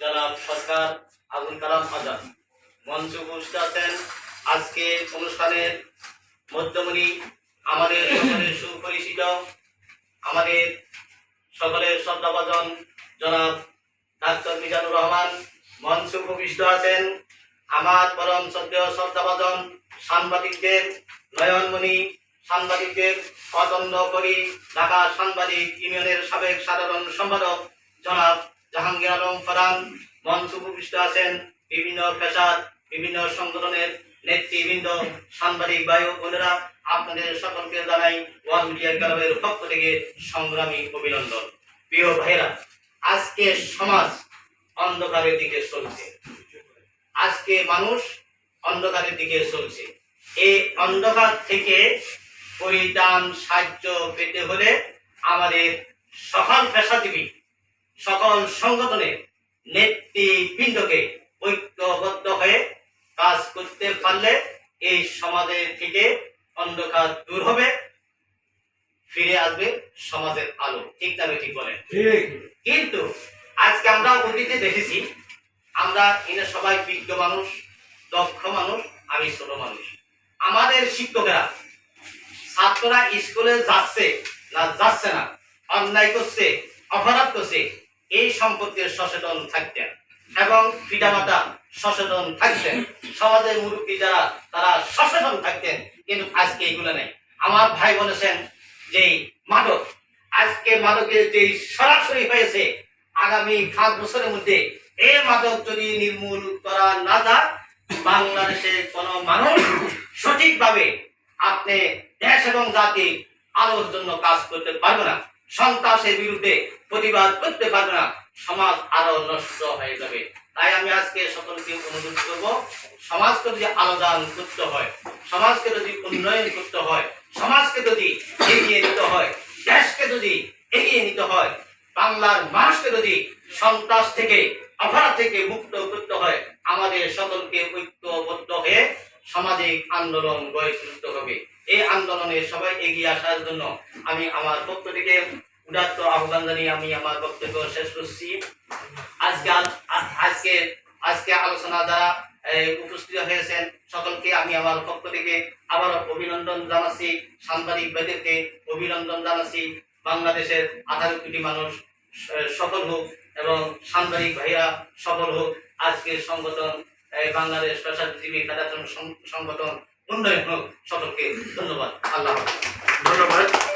জনাব সরকার আবুল কালাম আজাদ মঞ্চ উপস্থিত আছেন, আজকে অনুষ্ঠানের মধ্যমণি আমাদের সকলের সুপরিচিত, আমাদের সকলের শ্রদ্ধাভাজন জনাব ডাক্তার মিজানুর রহমান মঞ্চ উপবিষ্ট আছেন, আমার পরম শ্রদ্ধেয় শ্রদ্ধাভাজন সাংবাদিকদের নয়নমণি, সাংবাদিকদের পছন্দ করি, ঢাকা সাংবাদিক ইউনিয়নের সাবেক সাধারণ সম্পাদক জনাব জাহাঙ্গীর আলম ফারান মঞ্চ উপবিষ্ট আছেন। বিভিন্ন পেশার, বিভিন্ন সংগঠনের নেতৃবৃন্দ, সাংবাদিক বায়ু বোনেরা, আপনাদের সকলকে জানাই ওয়ান মিডিয়া ক্লাবের পক্ষ থেকে সংগ্রামী অভিনন্দন। প্রিয় ভাইরা আজকে সমাজ অন্ধকারের দিকে চলছে। আজকে মানুষ অন্ধকারের দিকে চলছে। এই অন্ধকার থেকে পরিত্রাণ, সাহায্য পেতে হলে আমাদের সকল পেশাজীবী সকল সংগঠনের নেতৃবৃন্দকে ঐক্যবদ্ধ হয়ে কাজ করতে পারলে এই সমাজের থেকে অন্ধকার দূর হবে ফিরে আসবে সমাজের আলো। ঠিক না ঠিক বলেন? কিন্তু আজকে আমরা অতীতে দেখেছি আমরা এনে সবাই বিজ্ঞ মানুষ দক্ষ মানুষ আমি ছোট মানুষ। আমাদের শিক্ষকেরা ছাত্ররা স্কুলে যাচ্ছে না যাচ্ছে না অন্যায় করছে অপরাধ করছে এই সম্পর্কে সচেতন থাকতেন এবং পিতামাতা সচেতন থাকতেন। সমাজের মুরব্বী যারা, তারা সচেতন থাকতেন। কিন্তু আজকে এগুলো নেই। আমার ভাই বলেছেন যে, মাদক, আজকে মাদকের যে সরাসরি হয়েছে, আগামী পাঁচ বছরের মধ্যে এই মাদক যদি নির্মূল করা না যায়, বাংলাদেশের কোন মানুষ সঠিকভাবে আপনি দেশ এবং জাতি আলোর জন্য কাজ করতে পারবে না। সন্ত্রাসের বিরুদ্ধে প্রতিবাদ করতে পারবে না, সমাজ আরও নষ্ট হয়ে যাবে। তাই আমি আজকে সকলকে অনুরোধ করব, সমাজকে যদি আলোদান করতে হয়, সমাজকে যদি উন্নয়ন করতে হয়, সমাজকে যদি এগিয়ে নিতে হয়, দেশকে যদি এগিয়ে নিতে হয়, বাংলার মানুষকে যদি সন্ত্রাস থেকে, অপরাধ থেকে মুক্ত করতে হয়, আমাদের সকলকে ঐক্যবদ্ধ হয়ে সামাজিক আন্দোলন গড়ে তুলতে হবে। এই আন্দোলনে সবাই এগিয়ে আসার জন্য আমি আমার পক্ষ থেকে উদাত্ত আহ্বান জানিয়ে আমি আমার বক্তব্য শেষ করছি। আজকে আজকে আজকে আলোচনা দ্বারা উপস্থিত হয়েছেন সকলকে আমি আমার পক্ষ থেকে আবার অভিনন্দন জানাচ্ছি। সাংবাদিক ভাইদেরকে অভিনন্দন জানাচ্ছি। বাংলাদেশের আঠারো কোটি মানুষ সফল হোক এবং সাংবাদিক ভাইয়া সফল হোক। আজকের সংগঠন এই, বাংলাদেশ পেশাজীবী ফেডারেশন সংগঠন উন্নয়ন হোক সকলকে ধন্যবাদ। আল্লাহ ধন্যবাদ।